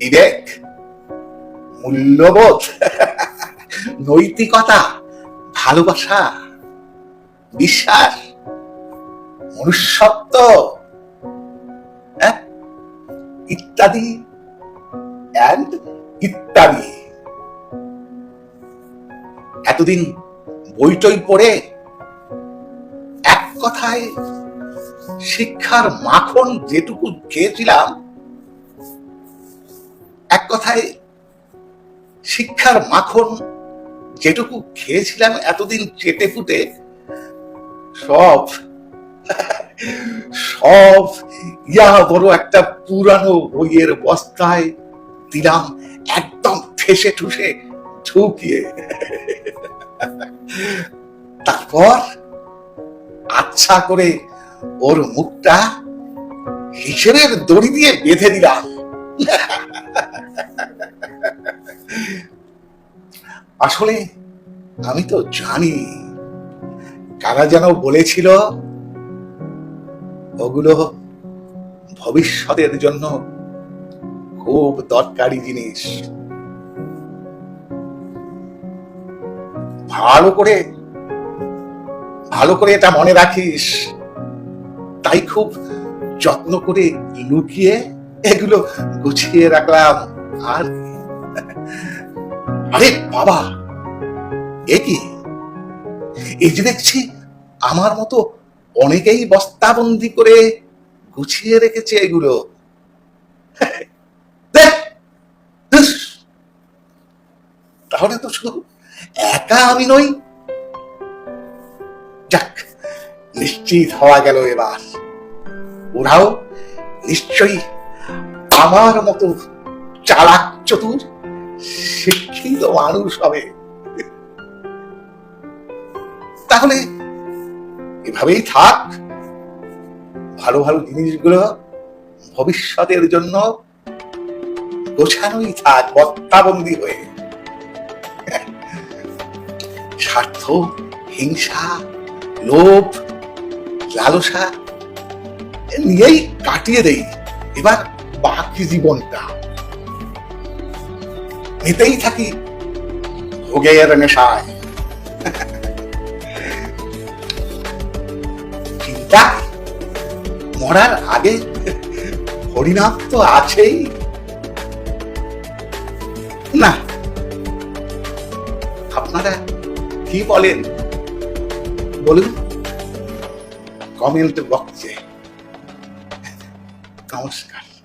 বিবেক, মূল্যবোধ, নৈতিকতা, ভালোবাসা, বিশ্বাস, মনুষ্যত্ব হ্যাঁ? ইত্যাদি অ্যান্ড ইত্যাদি এতদিন বইটই পড়ে এক কথায় শিক্ষার মাখন যেটুকু খেয়েছিলাম কথায়, শিক্ষার মাখন যেটুকু খেয়েছিলাম এতদিন চেটে ফুটে, সব সব ইয়া বড় একটা পুরানো বইয়ের বস্তায় দিলাম, একদম ঠেসে ঠুসে ঢুকিয়ে। তারপর আচ্ছা করে ওর মুখটা হিসেবের দড়ি দিয়ে বেঁধে দিলাম। আসলে আমি তো জানি। কারা যেন বলেছিল, ওগুলো ভবিষ্যতের জন্য খুব দরকারি জিনিস। ভালো করে ভালো করে এটা মনে রাখিস। তাই খুব যত্ন করে লুকিয়ে এগুলো গুছিয়ে রাখলাম। আর। আরে বাবা! এ এই যে দেখছি, আমার মতো অনেকেই বস্তাবন্দি করে গুছিয়ে রেখেছে এগুলো। তাহলে তো শুধু একা আমি নই। যাক, নিশ্চিত হওয়া গেল এবার। ওরাও নিশ্চয়ই আমার মতো চালাক চতুর শিক্ষিত মানুষ হবে। তাহলে এভাবেই থাক। ভালো ভালো জিনিসগুলো ভবিষ্যতের জন্য গোছানোই থাক, বত্তাবন্দি হয়ে। স্বার্থ, হিংসা, লোভ, লালসা নিয়েই কাটিয়ে দেই। এবার বাকি জীবনটা। মেতেই থাকি। ভোগের নেশায়। চিন্তা? মরার আগে হরিনাম তো আছেই। না। আপনারা কি বলেন? বলুন। কমেন্ট বক্সে। নমস্কার।